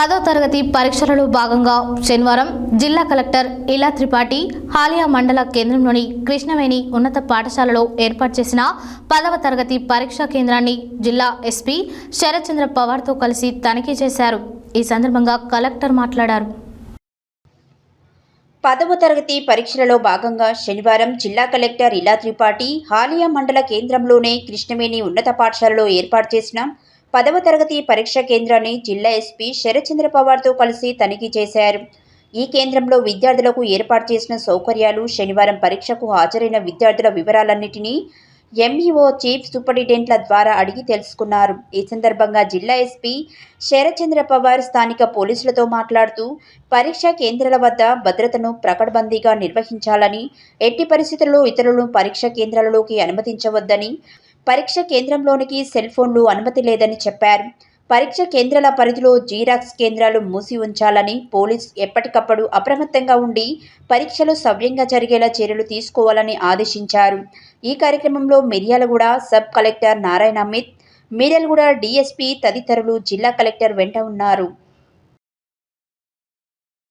పదో తరగతి పరీక్షలలో భాగంగా శనివారం జిల్లా కలెక్టర్ ఇలా త్రిపాఠి హాలియా మండల కేంద్రంలోని కృష్ణవేణి ఉన్నత పాఠశాలలో ఏర్పాటు చేసిన పదవ తరగతి పరీక్షా కేంద్రాన్ని జిల్లా ఎస్పీ శరత్చంద్ర పవార్తో కలిసి తనిఖీ చేశారు. ఈ సందర్భంగా కలెక్టర్ మాట్లాడారు. పదవ తరగతి పరీక్షలలో భాగంగా శనివారం జిల్లా కలెక్టర్ ఇలా త్రిపాఠి హాలియా మండల కేంద్రంలోనే కృష్ణవేణి ఉన్నత పాఠశాలలో ఏర్పాటు చేసిన పదవ తరగతి పరీక్ష కేంద్రాన్ని జిల్లా ఎస్పీ శరత్చంద్ర పవార్తో కలిసి తనిఖీ చేశారు. ఈ కేంద్రంలో విద్యార్థులకు ఏర్పాటు చేసిన సౌకర్యాలు శనివారం పరీక్షకు హాజరైన విద్యార్థుల వివరాలన్నింటినీ ఎంఈఓ చీఫ్ సూపరింటెండెంట్ల ద్వారా అడిగి తెలుసుకున్నారు. ఈ సందర్భంగా జిల్లా ఎస్పీ శరత్చంద్ర పవార్ స్థానిక పోలీసులతో మాట్లాడుతూ పరీక్షా కేంద్రాల వద్ద భద్రతను ప్రకటబందీగా నిర్వహించాలని ఎట్టి పరిస్థితుల్లో ఇతరులను పరీక్షా కేంద్రాలలోకి అనుమతించవద్దని పరీక్ష కేంద్రంలోనికి సెల్ ఫోన్లు అనుమతి లేదని చెప్పారు. పరీక్ష కేంద్రాల పరిధిలో జీరాక్స్ కేంద్రాలు మూసి ఉంచాలని పోలీస్ ఎప్పటికప్పుడు అప్రమత్తంగా ఉండి పరీక్షలు సవ్యంగా జరిగేలా చర్యలు తీసుకోవాలని ఆదేశించారు. ఈ కార్యక్రమంలో Miryalaguda sub collector Narayana Amit Miryalaguda DSP తదితరులు జిల్లా కలెక్టర్ వెంట ఉన్నారు.